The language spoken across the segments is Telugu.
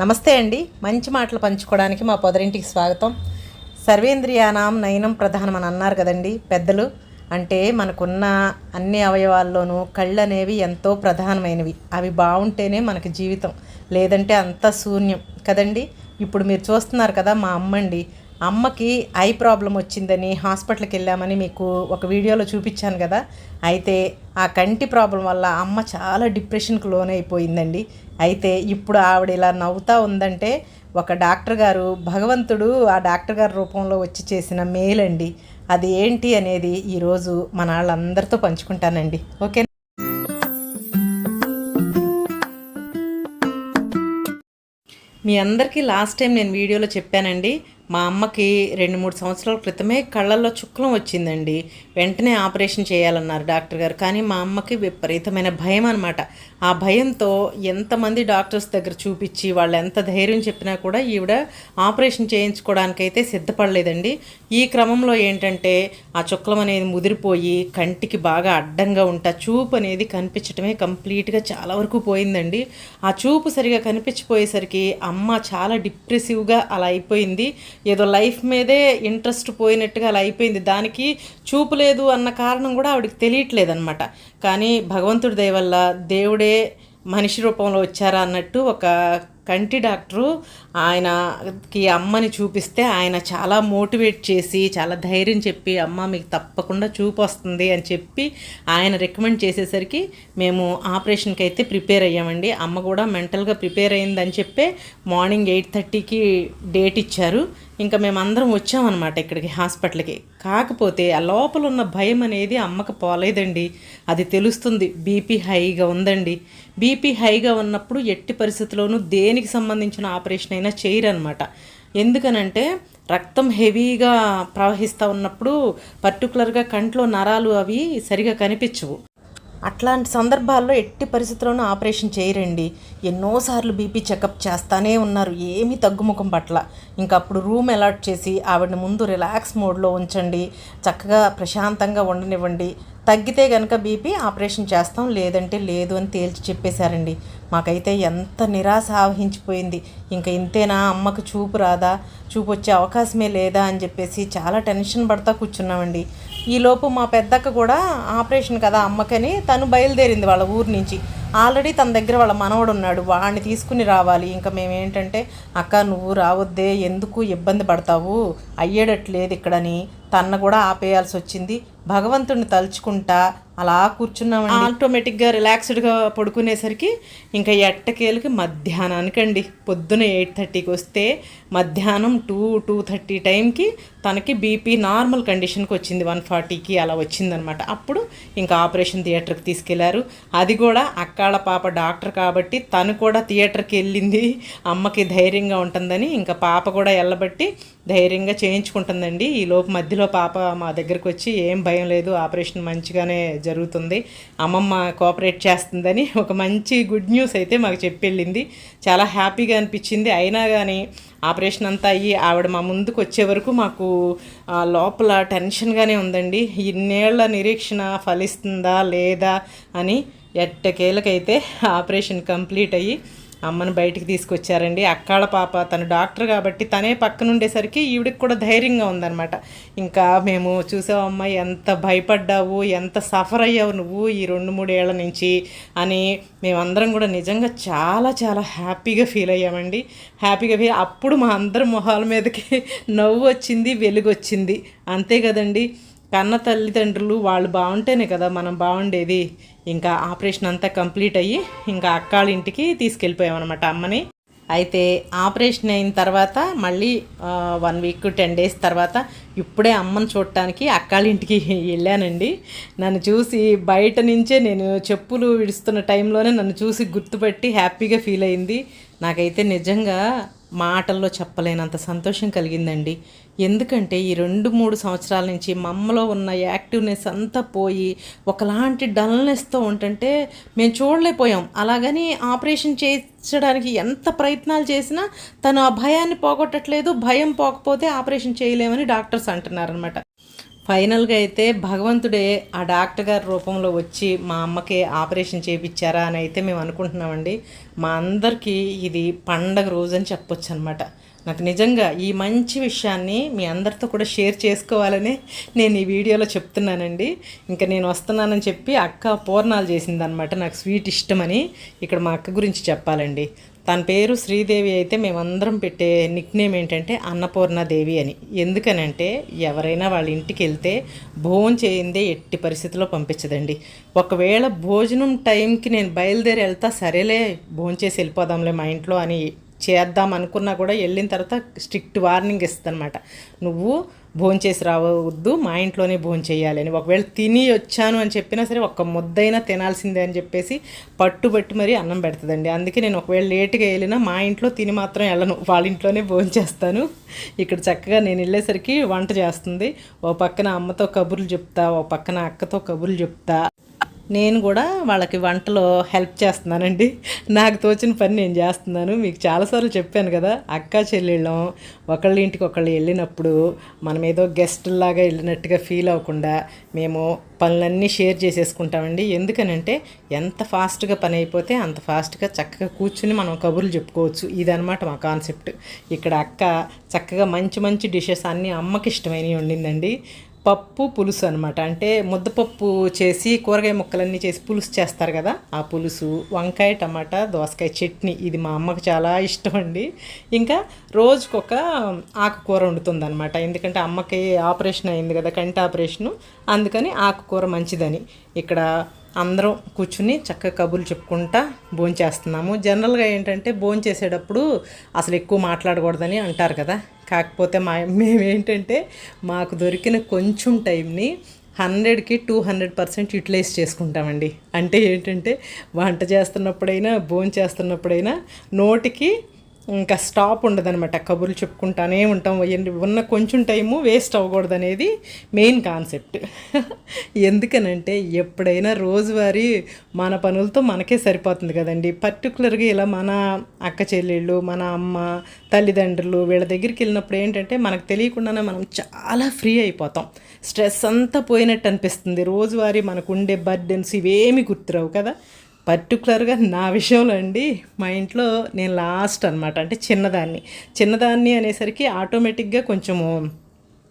నమస్తే అండి. మంచి మాటలు పంచుకోవడానికి మా పొదరింటికి స్వాగతం. సర్వేంద్రియానాం నయనం ప్రధానం అని అన్నారు కదండి పెద్దలు. అంటే మనకున్న అన్ని అవయవాల్లోనూ కళ్ళు అనేవి ఎంతో ప్రధానమైనవి. అవి బాగుంటేనే మనకి జీవితం. లేదంటే అంత శూన్యం. కదండి? ఇప్పుడు మీరు చూస్తున్నారు కదా మా అమ్మండి. అమ్మకి ఐ ప్రాబ్లం వచ్చిందని హాస్పిటల్కి వెళ్ళామని మీకు ఒక వీడియోలో చూపించాను కదా. అయితే ఆ కంటి ప్రాబ్లం వల్ల అమ్మ చాలా డిప్రెషన్కి లోనైపోయిందండి. అయితే ఇప్పుడు ఆవిడ ఇలా నవ్వుతా ఉందంటే ఒక డాక్టర్ గారు భగవంతుడు ఆ డాక్టర్ గారి రూపంలో వచ్చి చేసిన మేల్ అండి. అది ఏంటి అనేది ఈరోజు మన వాళ్ళందరితో పంచుకుంటానండి. ఓకే? మీ అందరికీ లాస్ట్ టైం నేను వీడియోలో చెప్పానండి. మా అమ్మకి రెండు మూడు సంవత్సరాల క్రితమే కళ్ళల్లో చుక్కలం వచ్చిందండి. వెంటనే ఆపరేషన్ చేయాలన్నారు డాక్టర్ గారు. కానీ మా అమ్మకి విపరీతమైన భయం అనమాట ఆ భయంతో ఎంతమంది డాక్టర్స్ దగ్గర చూపించి వాళ్ళు ఎంత ధైర్యం చెప్పినా కూడా ఈవిడ ఆపరేషన్ చేయించుకోవడానికైతే సిద్ధపడలేదండి. ఈ క్రమంలో ఏంటంటే ఆ చుక్కలం అనేది ముదిరిపోయి కంటికి బాగా అడ్డంగా ఉంటా చూపు అనేది కనిపించటమే కంప్లీట్గా చాలా వరకు పోయిందండి. ఆ చూపు సరిగా కనిపించిపోయేసరికి అమ్మ చాలా డిప్రెసివ్గా అలా అయిపోయింది. ఏదో లైఫ్ మీదే ఇంట్రెస్ట్ పోయినట్టుగా అలా అయిపోయింది. దానికి చూపు లేదు అన్న కారణం కూడా ఆవిడకి తెలియట్లేదు అనమాట కానీ భగవంతుడి దయ వల్ల దేవుడే మనిషి రూపంలో వచ్చారా అన్నట్టు ఒక కంటి డాక్టరు ఆయనకి అమ్మని చూపిస్తే ఆయన చాలా మోటివేట్ చేసి చాలా ధైర్యం చెప్పి అమ్మ మీకు తప్పకుండా చూపు వస్తుంది అని చెప్పి ఆయన రికమెండ్ చేసేసరికి మేము ఆపరేషన్కి అయితే ప్రిపేర్ అయ్యామండి. అమ్మ కూడా మెంటల్గా ప్రిపేర్ అయిందని చెప్పే మార్నింగ్ ఎయిట్ థర్టీకి డేట్ ఇచ్చారు. ఇంకా మేమందరం వచ్చామన్నమాట ఇక్కడికి హాస్పిటల్కి. కాకపోతే ఆ లోపల ఉన్న భయం అనేది అమ్మకు పోలేదండి. అది తెలుస్తుంది. బీపీ హైగా ఉందండి. బీపీ హైగా ఉన్నప్పుడు ఎట్టి పరిస్థితుల్లోనూ దేనికి సంబంధించిన ఆపరేషన్ అయినా చేయరనమాట ఎందుకనంటే రక్తం హెవీగా ప్రవహిస్తూ ఉన్నప్పుడు పర్టికులర్గా కంట్లో నరాలు అవి సరిగా కనిపించవు. అట్లాంటి సందర్భాల్లో ఎట్టి పరిస్థితుల్లోనూ ఆపరేషన్ చేయరండి. ఎన్నోసార్లు బీపీ చెకప్ చేస్తానే ఉన్నారు. ఏమీ తగ్గుముఖం పట్ల. ఇంకా అప్పుడు రూమ్ అలాట్ చేసి ఆవిడని ముందు రిలాక్స్ మోడ్లో ఉంచండి. చక్కగా ప్రశాంతంగా ఉండనివ్వండి. తగ్గితే కనుక బీపీ ఆపరేషన్ చేస్తాం లేదంటే లేదు అని తేల్చి చెప్పేశారండి. మాకైతే ఎంత నిరాశ ఆవహించిపోయింది. ఇంకా ఇంతేనా అమ్మకు చూపు రాదా చూపు వచ్చే అవకాశమే లేదా అని చెప్పేసి చాలా టెన్షన్ పడతా కూర్చున్నామండి. ఈలోపు మా పెద్దక్క కూడా ఆపరేషన్ కదా అమ్మకని తను బయలుదేరింది వాళ్ళ ఊరు నుంచి. ఆల్రెడీ తన దగ్గర వాళ్ళ మనవడు ఉన్నాడు వాడిని తీసుకుని రావాలి. ఇంకా మేమేంటంటే అక్క నువ్వు రావద్దే ఎందుకు ఇబ్బంది పడతావు? అయ్యేటట్లేదు ఇక్కడని. తన్ను కూడా ఆపేయాల్సి వచ్చింది భగవంతుడిని తలుచుకుంటా అలా కూర్చున్నామండి. ఆటోమేటిక్గా రిలాక్స్డ్గా పడుకునేసరికి ఇంకా ఎట్టకేలకి మధ్యాహ్నానికండి. పొద్దున ఎయిట్ థర్టీకి వస్తే మధ్యాహ్నం టూ టూ థర్టీ టైంకి తనకి బీపీ నార్మల్ కండిషన్కి వచ్చింది. వన్ ఫార్టీకి అలా వచ్చిందనమాట. అప్పుడు ఇంకా ఆపరేషన్ థియేటర్కి తీసుకెళ్ళారు. అది కూడా అక్కాళ్ళ పాప డాక్టర్ కాబట్టి తను కూడా థియేటర్కి వెళ్ళింది. అమ్మకి ధైర్యంగా ఉంటుందని ఇంకా పాప కూడా వెళ్ళబట్టి ధైర్యంగా చేయించుకుంటుందండి. ఈ లోపు మధ్యలో పాప మా దగ్గరకు వచ్చి ఏం భయం లేదు ఆపరేషన్ మంచిగానే జరుగుతుంది. అమ్మమ్మ కోఆపరేట్ చేస్తుందని ఒక మంచి గుడ్ న్యూస్ అయితే మాకు చెప్పెళ్ళింది. చాలా హ్యాపీగా అనిపించింది. అయినా కానీ ఆపరేషన్ అంతా అయ్యి ఆవిడ మా ముందుకు వచ్చే వరకు మాకు లోపల టెన్షన్గానే ఉందండి. ఇన్నేళ్ళ నిరీక్షణ ఫలిస్తుందా లేదా అని ఎట్టకేలకైతే ఆపరేషన్ కంప్లీట్ అయ్యి అమ్మని బయటికి తీసుకొచ్చారండి. అక్కాళ్ళ పాప తను డాక్టర్ కాబట్టి తనే పక్కన ఉండేసరికి ఈవిడికి కూడా ధైర్యంగా ఉందన్నమాట. ఇంకా మేము చూసావమ్మా ఎంత భయపడ్డావు ఎంత సఫర్ అయ్యావు నువ్వు ఈ రెండు మూడేళ్ళ నుంచి అని మేమందరం కూడా నిజంగా చాలా చాలా హ్యాపీగా ఫీల్ అయ్యామండి. హ్యాపీగా ఫీల్ అప్పుడు మా అందరి మొహాల మీదకి నవ్వు వచ్చింది వెలుగు వచ్చింది అంతే కదండి. కన్న తల్లిదండ్రులు వాళ్ళు బాగుంటేనే కదా మనం బాగుండేది. ఇంకా ఆపరేషన్ అంతా కంప్లీట్ అయ్యి ఇంకా అక్కాళ్ళ ఇంటికి తీసుకెళ్ళిపోయామన్నమాట అమ్మని. అయితే ఆపరేషన్ అయిన తర్వాత మళ్ళీ వన్ వీక్ టెన్ డేస్ తర్వాత ఇప్పుడే అమ్మని చూడటానికి అక్కాళ్ళ ఇంటికి వెళ్ళానండి. నన్ను చూసి బయట నుంచే నేను చెప్పులు విడుస్తున్న టైంలోనే నన్ను చూసి గుర్తుపట్టి హ్యాపీగా ఫీల్ అయింది. నాకైతే నిజంగా మాటల్లో చెప్పలేనంత సంతోషం కలిగిందండి. ఎందుకంటే ఈ రెండు మూడు సంవత్సరాల నుంచి మమ్మలో ఉన్న యాక్టివ్నెస్ అంతా పోయి ఒకలాంటి డల్నెస్తో ఉంటుంటే మేము చూడలేకపోయాం. అలాగని ఆపరేషన్ చేయించడానికి ఎంత ప్రయత్నాలు చేసినా తను ఆ భయాన్ని పోగొట్టట్లేదు భయం పోకపోతే ఆపరేషన్ చేయలేమని డాక్టర్స్ అంటున్నారనమాట ఫైనల్గా అయితే భగవంతుడే ఆ డాక్టర్ గారి రూపంలో వచ్చి మా అమ్మకి ఆపరేషన్ చేయించారా అని అయితే మేము అనుకుంటున్నామండి. మా అందరికీ ఇది పండగ రోజు అని చెప్పొచ్చు అనమాట నాకు నిజంగా ఈ మంచి విషయాన్ని మీ అందరితో కూడా షేర్ చేసుకోవాలని నేను ఈ వీడియోలో చెప్తున్నానండి. ఇంకా నేను వస్తున్నానని చెప్పి అక్క పూర్ణాలు చేసిందనమాట నాకు స్వీట్ ఇష్టమని. ఇక్కడ మా అక్క గురించి చెప్పాలండి. తన పేరు శ్రీదేవి అయితే మేమందరం పెట్టే నిక్నేమ్ ఏంటంటే అన్నపూర్ణదేవి అని. ఎందుకనంటే ఎవరైనా వాళ్ళ ఇంటికి వెళ్తే భోజనం చేయిందే ఎట్టి పరిస్థితిలో పంపించదండి. ఒకవేళ భోజనం టైంకి నేను బయలుదేరి వెళ్తా సరేలే భోజనం చేసి వెళ్ళిపోదాంలే మా ఇంట్లో అని చేద్దాం అనుకున్నా కూడా వెళ్ళిన తర్వాత స్ట్రిక్ట్ వార్నింగ్ ఇస్తుందన్నమాట. నువ్వు భోంచేసి రావద్దు మా ఇంట్లోనే భోజనం ఒకవేళ తిని వచ్చాను అని చెప్పినా సరే ఒక్క ముద్దైనా తినాల్సిందే అని చెప్పేసి పట్టుబట్టి మరీ అన్నం పెడుతుందండి. అందుకే నేను ఒకవేళ లేటుగా వెళ్ళినా మా ఇంట్లో తిని మాత్రం వెళ్ళను. వాళ్ళ ఇంట్లోనే భోంచేస్తాను ఇక్కడ చక్కగా నేను వెళ్ళేసరికి వంట చేస్తుంది. ఓ పక్కన అమ్మతో కబుర్లు చెప్తా ఓ పక్కన అక్కతో కబుర్లు చెప్తా. నేను కూడా వాళ్ళకి వంటలో హెల్ప్ చేస్తున్నానండి. నాకు తోచిన పని నేను చేస్తున్నాను. మీకు చాలాసార్లు చెప్పాను కదా అక్క చెల్లెళ్ళం ఒకళ్ళ ఇంటికి ఒకళ్ళు వెళ్ళినప్పుడు మనం ఏదో గెస్టుల్లాగా వెళ్ళినట్టుగా ఫీల్ అవ్వకుండా మేము పనులన్నీ షేర్ చేసేసుకుంటామండి. ఎందుకనంటే ఎంత ఫాస్ట్గా పని అయిపోతే అంత ఫాస్ట్గా చక్కగా కూర్చుని మనం కబుర్లు చెప్పుకోవచ్చు. ఇదనమాట మా కాన్సెప్ట్ ఇక్కడ అక్క చక్కగా మంచి మంచి డిషెస్ అన్నీ అమ్మకి ఇష్టమైనవి వండిందండి. పప్పు పులుసు అనమాట అంటే ముద్దపప్పు చేసి కూరగాయ ముక్కలన్నీ చేసి పులుసు చేస్తారు కదా ఆ పులుసు వంకాయ టమాటా దోసకాయ చట్నీ ఇది మా అమ్మకు చాలా ఇష్టం అండి. ఇంకా రోజుకొక ఆకుకూర వండుతుంది అనమాట ఎందుకంటే అమ్మకి ఆపరేషన్ అయింది కదా కంటి ఆపరేషను అందుకని ఆకుకూర మంచిదని. ఇక్కడ అందరం కూర్చుని చక్కగా కబుర్లు చెప్పుకుంటా భోంచేస్తున్నాము జనరల్గా ఏంటంటే భోంచేసేటప్పుడు అసలు ఎక్కువ మాట్లాడకూడదని అంటారు కదా. కాకపోతే మా మేమేంటంటే మాకు దొరికిన కొంచెం టైంని హండ్రెడ్కి టూ హండ్రెడ్ పర్సెంట్ యూటిలైజ్ చేసుకుంటామండి. అంటే ఏంటంటే వంట చేస్తున్నప్పుడైనా భోంచేస్తున్నప్పుడైనా నోటికి ఇంకా స్టాప్ ఉండదనమాట కబుర్లు చెప్పుకుంటానే ఉంటాం. ఉన్న కొంచెం టైము వేస్ట్ అవ్వకూడదు అనేది మెయిన్ కాన్సెప్ట్ ఎందుకనంటే ఎప్పుడైనా రోజువారీ మన పనులతో మనకే సరిపోతుంది కదండి. పర్టికులర్గా ఇలా మన అక్క చెల్లెళ్ళు మన అమ్మ తల్లిదండ్రులు వీళ్ళ దగ్గరికి వెళ్ళినప్పుడు ఏంటంటే మనకు తెలియకుండానే మనం చాలా ఫ్రీ అయిపోతాం. స్ట్రెస్ అంతా పోయినట్టు అనిపిస్తుంది. రోజువారీ మనకు ఉండే బర్డెన్స్ ఇవేమి గుర్తురావు కదా. పర్టికులర్గా నా విషయంలో అండి మా ఇంట్లో నేను లాస్ట్ అనమాట అంటే చిన్నదాన్ని. చిన్నదాన్ని అనేసరికి ఆటోమేటిక్గా కొంచెము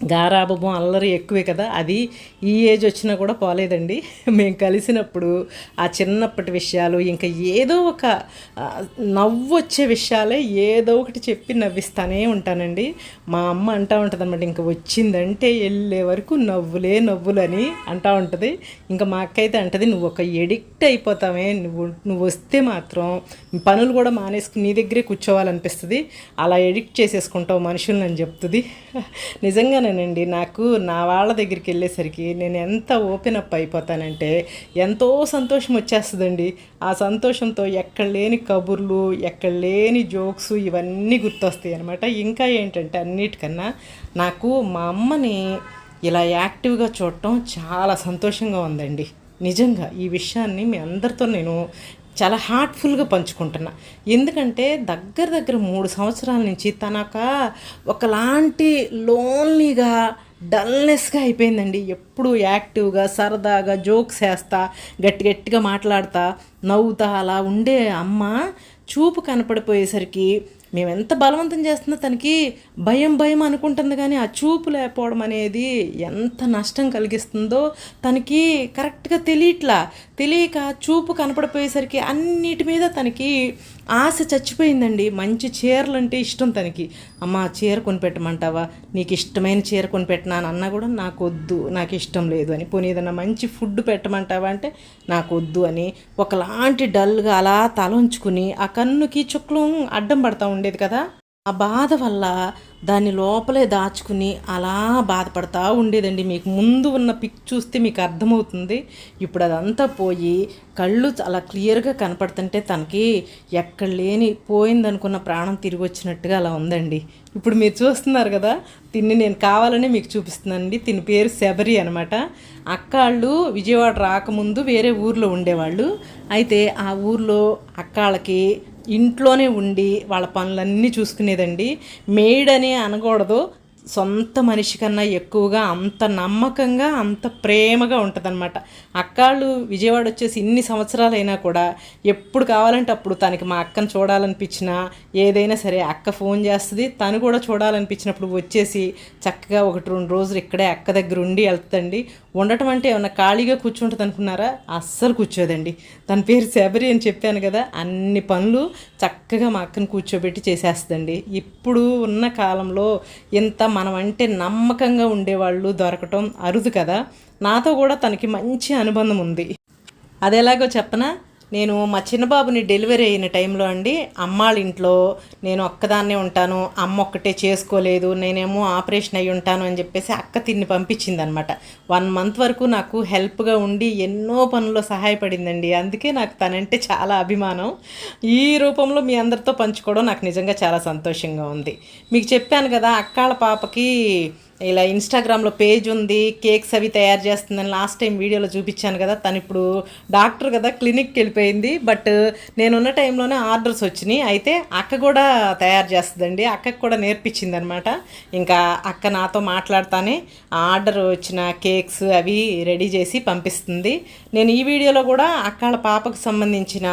గారాబము అల్లరి ఎక్కువే కదా. అది ఈ ఏజ్ వచ్చినా కూడా పోలేదండి. మేము కలిసినప్పుడు ఆ చిన్నప్పటి విషయాలు ఇంకా ఏదో ఒక నవ్వు వచ్చే విషయాలే ఏదో ఒకటి చెప్పి నవ్విస్తానే ఉంటానండి. మా అమ్మ అంటూ ఉంటుంది అనమాట ఇంకా వచ్చిందంటే వెళ్ళే వరకు నవ్వులే నవ్వులు అని అంటూ ఉంటుంది. ఇంకా మా అక్క అయితే అంటది నువ్వు ఒక ఎడిక్ట్ అయిపోతావే నువ్వు నువ్వు వస్తే మాత్రం పనులు కూడా మానేసుకుని నీ దగ్గరే కూర్చోవాలనిపిస్తుంది. అలా ఎడిక్ట్ చేసేసుకుంటావు మనుషులను అని చెప్తుంది. నిజంగా నిజంగానేనండి నాకు నా వాళ్ళ దగ్గరికి వెళ్ళేసరికి నేను ఎంత ఓపెన్ అప్ అయిపోతానంటే ఎంతో సంతోషం వచ్చేస్తుందండి. ఆ సంతోషంతో ఎక్కడ లేని కబుర్లు ఎక్కడ లేని జోక్స్ ఇవన్నీ గుర్తొస్తాయి అనమాట ఇంకా ఏంటంటే అన్నిటికన్నా నాకు మా అమ్మని ఇలా యాక్టివ్గా చూడటం చాలా సంతోషంగా ఉందండి. నిజంగా ఈ విషయాన్ని మీ అందరితో నేను చాలా హార్ట్ఫుల్గా పంచుకుంటున్నా. ఎందుకంటే దగ్గర దగ్గర మూడు సంవత్సరాల నుంచి తనక ఒకలాంటి లోన్లీగా డల్నెస్గా అయిపోయిందండి. ఎప్పుడు యాక్టివ్గా సరదాగా జోక్స్ వేస్తా గట్టి గట్టిగా మాట్లాడతా నవ్వుతా అలా ఉండే అమ్మ చూపు కనపడిపోయేసరికి మేము ఎంత బలవంతం చేస్తున్నా తనకి భయం భయం అనుకుంటుంది కానీ ఆ చూపు లేకపోవడం అనేది ఎంత నష్టం కలిగిస్తుందో తనకి కరెక్ట్గా తెలియట్లా. తెలియక చూపు కనపడిపోయేసరికి అన్నిటి మీద తనకి ఆశ చచ్చిపోయిందండి. మంచి చీరలు అంటే ఇష్టం తనకి. అమ్మ చీర కొనిపెట్టమంటావా? నీకు ఇష్టమైన చీర కొని పెట్టినా అన్నా కూడా నాకు వద్దు నాకు ఇష్టం లేదు అని. పోనీ ఏదన్నా మంచి ఫుడ్ పెట్టమంటావా అంటే నాకు వద్దు అని అలాంటి డల్గా అలా తల ఉంచుకుని ఆ కన్నుకి చుక్కలు అడ్డం పడతా ఉండేది కదా? ఆ బాధ వల్ల దాన్ని లోపలే దాచుకుని అలా బాధపడతా ఉండేదండి. మీకు ముందు ఉన్న పిక్ చూస్తే మీకు అర్థమవుతుంది. ఇప్పుడు అదంతా పోయి కళ్ళు అలా క్లియర్గా కనపడుతుంటే తనకి ఎక్కడ లేని పోయిందనుకున్న ప్రాణం తిరిగి వచ్చినట్టుగా అలా ఉందండి. ఇప్పుడు మీరు చూస్తున్నారు కదా తిన్ని నేను కావాలని మీకు చూపిస్తున్నానండి. తిని పేరు శబరి అనమాట. అక్కాళ్ళు విజయవాడ రాకముందు వేరే ఊర్లో ఉండేవాళ్ళు. అయితే ఆ ఊర్లో అక్కాళ్ళకి ఇంట్లోనే ఉండి వాళ్ళ పనులన్నీ చూసుకునేదండి. మేడ్ అని అనకూడదు. సొంత మనిషి కన్నా ఎక్కువగా అంత నమ్మకంగా అంత ప్రేమగా ఉంటుందన్నమాట. అక్కాళ్ళు విజయవాడ వచ్చేసి ఇన్ని సంవత్సరాలైనా కూడా ఎప్పుడు కావాలంటే అప్పుడు తనకి మా అక్కను చూడాలనిపించినా ఏదైనా సరే అక్క ఫోన్ చేస్తుంది తను కూడా చూడాలనిపించినప్పుడు వచ్చేసి చక్కగా ఒకటి రెండు రోజులు ఇక్కడే అక్క దగ్గర ఉండి వెళ్తుందండి. ఉండటం అంటే ఏమన్నా ఖాళీగా కూర్చుంటుంది అనుకున్నారా? అస్సలు కూర్చోదండి. తన పేరు శబరి అని చెప్పాను కదా అన్ని పనులు చక్కగా మా అక్కను కూర్చోబెట్టి చేసేస్తుందండి. ఇప్పుడు ఉన్న కాలంలో ఇంత మనం అంటే నమ్మకంగా ఉండేవాళ్ళు దొరకటం అరుదు కదా. నాతో కూడా తనకి మంచి అనుబంధం ఉంది. అది ఎలాగో చెప్పనా? నేను మా చిన్నబాబుని డెలివరీ అయిన టైంలో అండి అమ్మాళ్ళ ఇంట్లో నేను ఒక్కదాన్నే ఉంటాను అమ్మ ఒక్కటే చేసుకోలేదు నేనేమో ఆపరేషన్ అయి ఉంటాను అని చెప్పేసి అక్క తిన్ని పంపించింది అనమాట వన్ మంత్ వరకు నాకు హెల్ప్గా ఉండి ఎన్నో పనుల్లో సహాయపడిందండి. అందుకే నాకు తనంటే చాలా అభిమానం. ఈ రూపంలో మీ అందరితో పంచుకోవడం నాకు నిజంగా చాలా సంతోషంగా ఉంది. మీకు చెప్పాను కదా అక్కాళ్ళ పాపకి ఇలా ఇన్స్టాగ్రామ్లో పేజ్ ఉంది కేక్స్ అవి తయారు చేస్తుందని లాస్ట్ టైం వీడియోలో చూపించాను కదా తను ఇప్పుడు డాక్టర్ కదా క్లినిక్కి వెళ్ళిపోయింది. బట్ నేనున్న టైంలోనే ఆర్డర్స్ వచ్చినాయి. అయితే అక్క కూడా తయారు చేస్తుందండి. అక్కకు కూడా నేర్పించింది అనమాట ఇంకా అక్క నాతో మాట్లాడతానే ఆర్డర్ వచ్చిన కేక్స్ అవి రెడీ చేసి పంపిస్తుంది. నేను ఈ వీడియోలో కూడా అక్కల పాపకు సంబంధించిన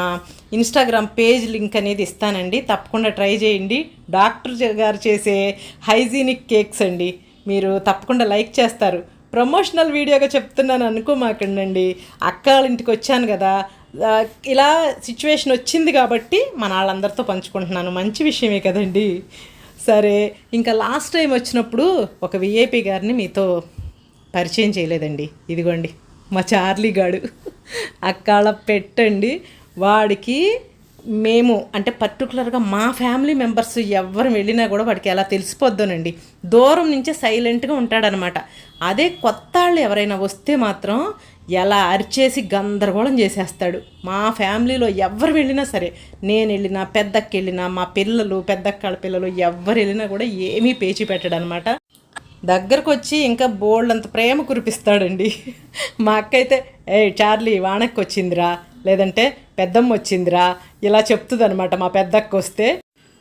ఇన్స్టాగ్రామ్ పేజ్ లింక్ అనేది ఇస్తానండి. తప్పకుండా ట్రై చేయండి. డాక్టర్ గారు చేసే హైజీనిక్ కేక్స్ అండి. మీరు తప్పకుండా లైక్ చేస్తారు. ప్రమోషనల్ వీడియోగా చెప్తున్నాను అనుకోమాకండి అక్క వాళ్ళ ఇంటికి వచ్చాను కదా. ఇలా సిచ్యువేషన్ వచ్చింది కాబట్టి మన వాళ్ళందరితో పంచుకుంటున్నాను. మంచి విషయమే కదండి. సరే ఇంకా లాస్ట్ టైం వచ్చినప్పుడు ఒక విఐపి గారిని మీతో పరిచయం చేయలేదండి. ఇదిగోండి మా చార్లీ గాడు అక్కడ పెట్టండి. వాడికి మేము అంటే పర్టికులర్గా మా ఫ్యామిలీ మెంబర్స్ ఎవరు వెళ్ళినా కూడా వాడికి ఎలా తెలిసిపోద్దోనండి. దూరం నుంచే సైలెంట్గా ఉంటాడనమాట. అదే కొత్త వాళ్ళు ఎవరైనా వస్తే మాత్రం ఎలా అరిచేసి గందరగోళం చేసేస్తాడు. మా ఫ్యామిలీలో ఎవరు వెళ్ళినా సరే నేను వెళ్ళినా పెద్దక్క వెళ్ళినా మా పిల్లలు పెద్దక్కళ్ళ పిల్లలు ఎవరు వెళ్ళినా కూడా ఏమీ పేచి పెట్టడనమాట. దగ్గరకు వచ్చి ఇంకా బోల్డ్ అంత ప్రేమ కురిపిస్తాడండి. మా అక్క అయితే ఏ చార్లీ వానక్కి వచ్చిందిరా లేదంటే పెద్దమ్మ వచ్చిందిరా ఇలా చెప్తుందనమాట మా పెద్దక్క వస్తే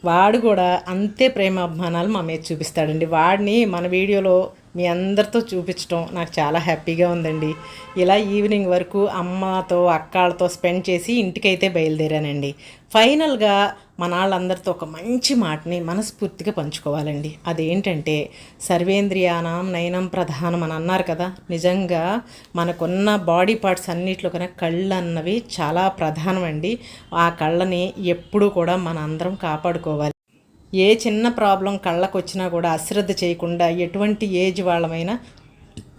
వాడు కూడా అంతే ప్రేమ అభిమానాలు మా మీద చూపిస్తాడండి. వాడిని మన వీడియోలో మీ అందరితో చూపించడం నాకు చాలా హ్యాపీగా ఉందండి. ఇలా ఈవినింగ్ వరకు అమ్మతో అక్కాళ్ళతో స్పెండ్ చేసి ఇంటికైతే బయలుదేరానండి. ఫైనల్గా మన వాళ్ళందరితో ఒక మంచి మాటని మనస్ఫూర్తిగా పంచుకోవాలండి. అదేంటంటే సర్వేంద్రియానం నయనం ప్రధానం అని అన్నారు కదా. నిజంగా మనకున్న బాడీ పార్ట్స్ అన్నిట్లో కన్నా కళ్ళు అన్నవి చాలా ప్రధానం అండి ఆ కళ్ళని ఎప్పుడూ కూడా మన అందరం కాపాడుకోవాలి. ఏ చిన్న ప్రాబ్లం కళ్ళకు వచ్చినా కూడా అశ్రద్ధ చేయకుండా ఎటువంటి ఏజ్ వాళ్ళమైనా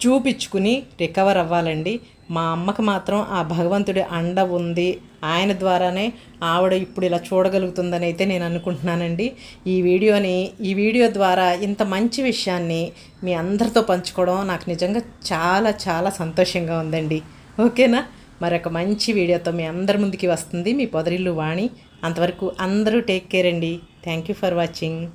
చూపించుకుని రికవర్ అవ్వాలండి. మా అమ్మకి మాత్రం ఆ భగవంతుడి అండ ఉంది ఆయన ద్వారానే ఆవిడ ఇప్పుడు ఇలా చూడగలుగుతుందని అయితే నేను అనుకుంటున్నానండి. ఈ వీడియోని ఈ వీడియో ద్వారా ఇంత మంచి విషయాన్ని మీ అందరితో పంచుకోవడం నాకు నిజంగా చాలా చాలా సంతోషంగా ఉందండి. ఓకేనా? మరొక మంచి వీడియోతో మీ అందరి ముందుకి వస్తుంది మీ పొదరిల్లు వాణి. అంతవరకు అందరూ టేక్ కేర్ అండి. Thank you for watching